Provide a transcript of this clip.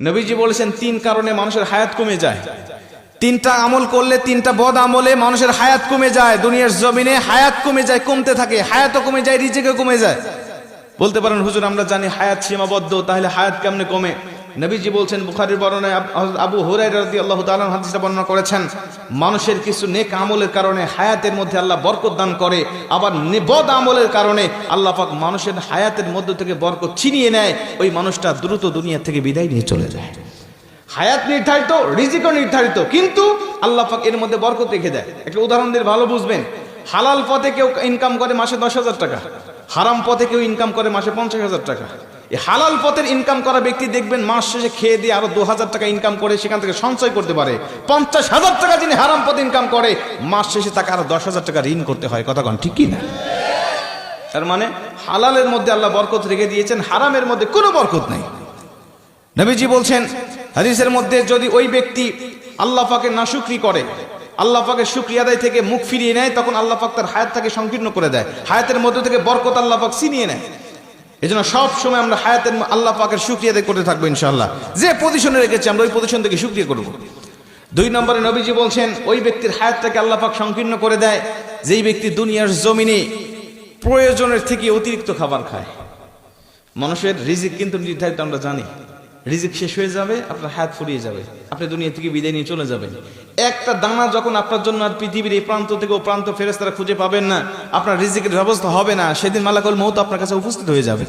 নবীজি বলেছেন, তিন কারণে মানুষের হায়াত কমে যায়। তিনটা আমল করলে তিনটা বদ আমলে মানুষের হায়াত কমে যায়। দুনিয়ার জমিনে হায়াত কমে যায়, কমতে থাকে। হায়াতও কমে যায় রিজেকে কমে যায়। বলতে পারেন, হুজুর, আমরা জানি হায়াত সীমাবদ্ধ, তাহলে হায়াত কেমনে কমে? নবীজি বলছেন, বুখারীর বর্ণনায় আব- আবু হুরায়রা রাদিয়াল্লাহু তাআলা হাদিসটা বর্ণনা করেছেন, মানুষের কিছু নেক আমলের কারণে হায়াতের মধ্যে আল্লাহ বরকত দান করে, আবার নে- বদ আমলের কারণে আল্লাহ পাক মানুষের হায়াতের মধ্য থেকে বরকত ছিনিয়ে নেয়, ওই মানুষটা দ্রুত দুনিয়া থেকে বিদায় নিয়ে চলে যায়। হায়াত নির্ধারিত, রিজিকও নির্ধারিত, কিন্তু আল্লাহ পাক এর মধ্যে বরকত রেখে দেয়। একটা উদাহরণ দিয়ে ভালো বুঝবেন, হালাল পথে কেউ ইনকাম করে মাসে দশ হাজার টাকা, হারাম পথে কেউ ইনকাম করে মাসে পঞ্চাশ হাজার টাকা এই হালাল পথের ইনকাম করা ব্যক্তি দেখবেন মাস শেষে খেয়ে দিয়ে আরও দু হাজার টাকা ইনকাম করে সেখান থেকে সঞ্চয় করতে পারে। পঞ্চাশ হাজার টাকা যিনি হারাম পথে ইনকাম করে, মাস শেষে তাকে আরও দশ হাজার টাকা ঋণ করতে হয়। কথা কন, ঠিক কি না? তার মানে হালালের মধ্যে আল্লাহ বরকত রেখে দিয়েছেন, হারামের মধ্যে কোনো বরকত নেই। নবীজি বলছেন, হাদিসের মধ্যে যদি ওই ব্যক্তি আল্লাহ পাকের নাশুকরি করে, আল্লাহ পাকের শুক্রিয়া আদায় থেকে মুখ ফিরিয়ে নেয়, তখন আল্লাহ পাক তার হায়াতটাকে সংকীর্ণ করে দেয়। হায়াতের মধ্যে থেকে বরকত আল্লাহ ছিনিয়ে নেয়। এই জন্য সব সময় আমরা হায়াতের আল্লাহ পাকের সুক্রিয়া করতে থাকব ইনশাল্লাহ যে পজিশনে রেখেছি আমরা ওই পজিশন থেকে সুক্রিয়া করব। দুই নম্বরে নবীজি বলছেন, ওই ব্যক্তির হায়াতটাকে আল্লাহ পাক সংকীর্ণ করে দেয়, যেই ব্যক্তি দুনিয়ার জমিনে প্রয়োজনের থেকে অতিরিক্ত খাবার খায়। মানুষের রিজিক কিন্তু নির্ধারিত আমরা জানি। রিজিক শেষ হয়ে যাবে, আপনার হাত ফুরিয়ে যাবে। আপনি দুনিয়া থেকে বিদায় নিয়ে চলে যাবেন। একটা দানা যখন আপনার জন্য আর পৃথিবীর এই প্রান্ত থেকে ও প্রান্ত ফেরেস্তারা খুঁজে পাবেন না, আপনার রিজিকের ব্যবস্থা হবে না, সেদিন মালাকুল মৌত আপনার কাছে উপস্থিত হয়ে যাবে।